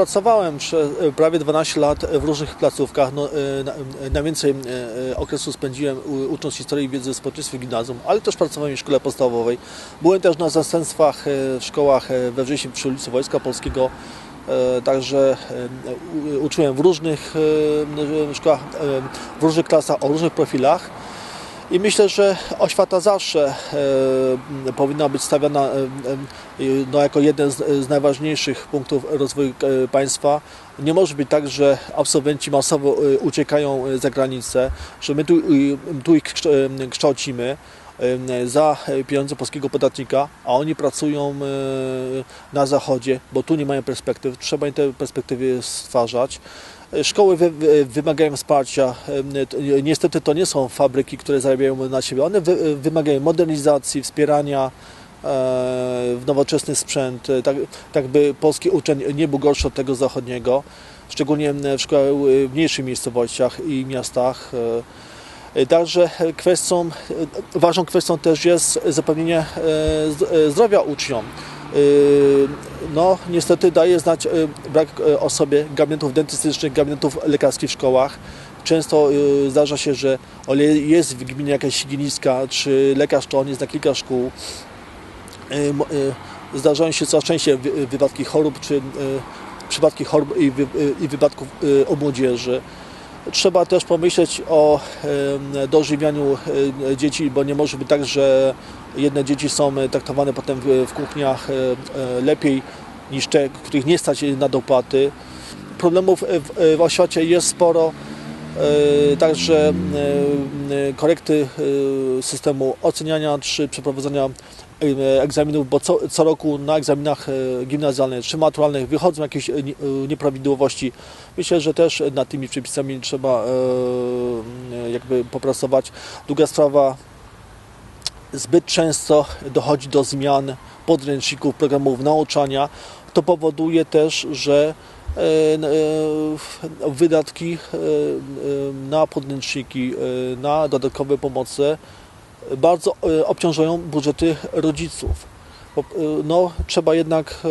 pracowałem przez prawie 12 lat w różnych placówkach. No, e, na- najwięcej e, okresu spędziłem ucząc historii i wiedzy społeczeństwie w gimnazjum, ale też pracowałem w szkole podstawowej. Byłem też na zastępstwach e, w szkołach e, we Wrześni przy ulicy Wojska Polskiego. E, Także e, uczyłem w różnych e, szkołach, e, w różnych klasach, o różnych profilach. I myślę, że oświata zawsze e, powinna być stawiana e, e, no, jako jeden z, z najważniejszych punktów rozwoju e, państwa. Nie może być tak, że absolwenci masowo e, uciekają e, za granicę, że my tu, tu ich kształ- kształcimy za pieniądze polskiego podatnika, a oni pracują e, na zachodzie, bo tu nie mają perspektyw. Trzeba im te perspektywy stwarzać. Szkoły wy, wy, wymagają wsparcia. Niestety to nie są fabryki, które zarabiają na siebie. One wy, wymagają modernizacji, wspierania e, w nowoczesny sprzęt, e, tak, tak by polski uczeń nie był gorszy od tego zachodniego, szczególnie w w mniejszych miejscowościach i miastach. Także kwestią, ważną kwestią też jest zapewnienie e, e, zdrowia uczniom. E, No, niestety daje znać brak o sobie gabinetów dentystycznych, gabinetów lekarskich w szkołach. Często zdarza się, że jest w gminie jakaś higieniska czy lekarz, to on jest na kilka szkół. Zdarzają się coraz częściej wy- wypadki chorób czy przypadki chorób i, wy, i wypadków u młodzieży. Trzeba też pomyśleć o dożywianiu e, dzieci, bo nie może być tak, że jedne dzieci są e, traktowane potem w, kuchniach e, lepiej niż te, których nie stać na dopłaty. Problemów w, oświacie jest sporo, także e, e, korekty e, systemu oceniania czy przeprowadzania e, egzaminów, bo co, co roku na egzaminach e, gimnazjalnych czy maturalnych wychodzą jakieś e, nie- e, nieprawidłowości. Myślę, że też nad tymi przepisami trzeba e, e, jakby popracować. Druga sprawa, zbyt często dochodzi do zmian podręczników, programów nauczania. To powoduje też, że e, e, wydatki e, e, na podręczniki, e, na dodatkowe pomoce bardzo e, obciążają budżety rodziców. E, No, trzeba jednak e,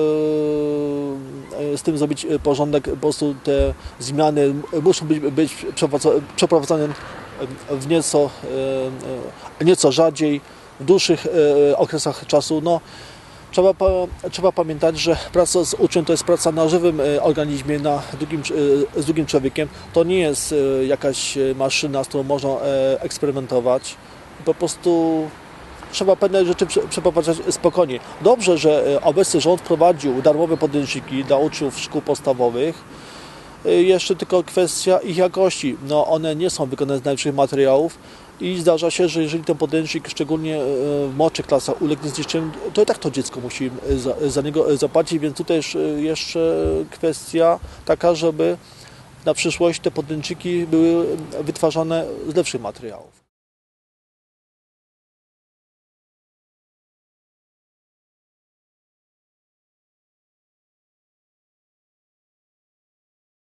e, z tym zrobić e, porządek. Po prostu te zmiany muszą być, być przeprowadza- przeprowadzane w nieco, e, e, nieco rzadziej, w dłuższych e, okresach czasu. No, trzeba, trzeba pamiętać, że praca z uczniem to jest praca na żywym e, organizmie, na drugim, e, z drugim człowiekiem. To nie jest e, jakaś maszyna, z którą można eksperymentować. Po prostu trzeba pewne rzeczy prze- przeprowadzać spokojnie. Dobrze, że obecny rząd wprowadził darmowe podręczniki dla uczniów szkół podstawowych. E, Jeszcze tylko kwestia ich jakości. No, one nie są wykonane z najlepszych materiałów i zdarza się, że jeżeli ten podręcznik, szczególnie w młodszych klasach, ulegnie zniszczeniu, to i tak to dziecko musi za, za niego zapłacić, więc tutaj jeszcze kwestia taka, żeby na przyszłość te podręczniki były wytwarzane z lepszych materiałów.